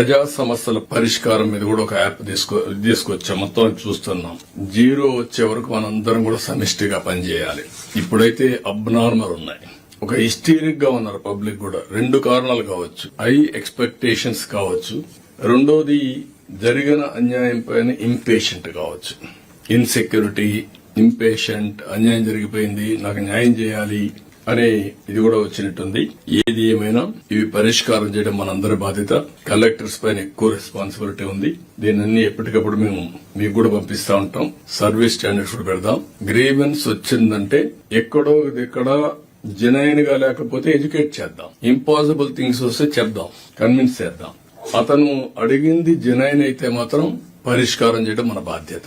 ప్రజా సమస్యల పరిష్కారం మీద కూడా ఒక యాప్ తీసుకో తీసుకొచ్చాం. మొత్తం చూస్తున్నాం. జీరో వచ్చే వరకు మనందరం కూడా సమిష్టిగా పనిచేయాలి. ఇప్పుడైతే అబ్నార్మల్ ఉన్నాయి. ఒక హిస్టీరిక్గా ఉన్నారు పబ్లిక్ కూడా. రెండు కారణాలు కావచ్చు. హై ఎక్స్పెక్టేషన్స్ కావచ్చు. రెండోది జరిగిన అన్యాయం పైన ఇంపేషెంట్ కావచ్చు. ఇన్సెక్యూరిటీ ఇంపేషెంట్ అన్యాయం జరిగిపోయింది నాకు న్యాయం చేయాలి అనే ఇది కూడా వచ్చినట్టుంది. ఏది ఏమైనా ఇవి పరిష్కారం చేయడం మనందరి బాధ్యత. కలెక్టర్స్ పైన ఎక్కువ రెస్పాన్సిబిలిటీ ఉంది. దీన్ని ఎప్పటికప్పుడు మేము మీకు కూడా పంపిస్తా ఉంటాం. సర్వీస్ స్టాండర్డ్స్ కూడా పెడదాం. గ్రీవెన్స్ వచ్చిందంటే ఎక్కడో ఇది ఎక్కడ జనైన్గా లేకపోతే ఎడ్యుకేట్ చేద్దాం. ఇంపాసిబుల్ థింగ్స్ వస్తే చెప్దాం కన్విన్స్ చేద్దాం. అతను అడిగింది జనైన్ అయితే మాత్రం పరిష్కారం చేయడం మన బాధ్యత.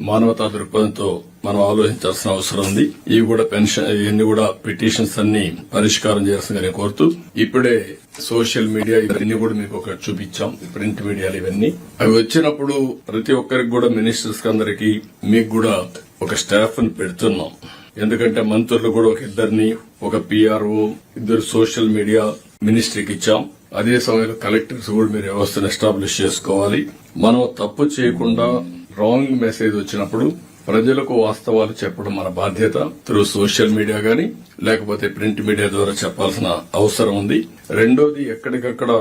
మానవతా దృక్పథంతో మనం ఆలోచించాల్సిన అవసరం ఉంది. ఇవి కూడా పెన్షన్ ఇవన్నీ కూడా పిటిషన్స్ అన్ని పరిష్కారం చేయాల్సిందిగా కోరుతూ ఇప్పుడే సోషల్ మీడియా ఇవన్నీ కూడా మీకు ఒక చూపించాం. ప్రింట్ మీడియాలు ఇవన్నీ. అవి వచ్చినప్పుడు ప్రతి ఒక్కరికి కూడా మినిస్టర్స్ అందరికి మీకు కూడా ఒక స్టాఫ్ని పెడుతున్నాం. ఎందుకంటే మంత్రులు కూడా ఒక ఇద్దరిని ఒక పిఆర్ఓ ఇద్దరు సోషల్ మీడియా మినిస్ట్రీకి ఇచ్చాం. అదే సమయంలో కలెక్టర్స్ కూడా మీరు వ్యవస్థను ఎస్టాబ్లిష్ చేసుకోవాలి. మనం తప్పు చేయకుండా రాంగ్ మెసేజ్ వచ్చినప్పుడు ప్రజలకు వాస్తవాలు చెప్పడం మన బాధ్యత. త్రూ సోషల్ మీడియా గాని లేకపోతే ప్రింట్ మీడియా ద్వారా చెప్పాల్సిన అవసరం ఉంది. రెండోది ఎక్కడికక్కడ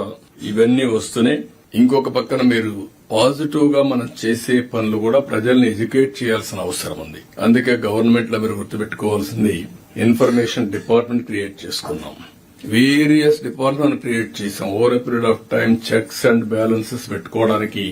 ఇవన్నీ వస్తూనే ఇంకొక పక్కన మీరు పాజిటివ్గా మనం చేసే పనులు కూడా ప్రజల్ని ఎడ్యుకేట్ చేయాల్సిన అవసరం ఉంది. అందుకే గవర్నమెంట్లో మీరు గుర్తుపెట్టుకోవాల్సింది ఇన్ఫర్మేషన్ డిపార్ట్మెంట్ క్రియేట్ చేసుకున్నాం వేరియస్ డిపార్ట్మెంట్ క్రియేట్ చేసాం. Over period of time checks and balances పెట్టుకోవడానికి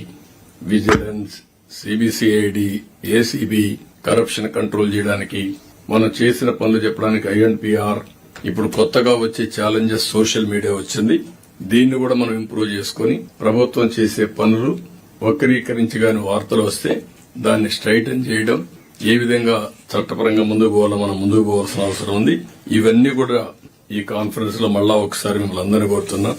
vigilance CBCID ACB corruption control చేయడానికి మనం చేసిన పనులు చెప్పడానికి ఐఎన్పిఆర్ ఇప్పుడు కొత్తగా వచ్చే ఛాలెంజెస్ సోషల్ మీడియా వచ్చింది. దీన్ని కూడా మనం ఇంప్రూవ్ చేసుకుని ప్రభుత్వం చేసే పనులు వక్రీకరించి గాని వార్తలు వస్తే దాన్ని స్ట్రైటన్ చేయడం ఏ విధంగా చట్టపరంగా ముందుకు పోవాలో మనం ముందుకు పోవాల్సిన అవసరం ఉంది. ఇవన్నీ కూడా ఈ కాన్ఫరెన్స్లో మళ్ళా ఒకసారి మిమ్మల్ని అందరినీ కోరుతున్నా.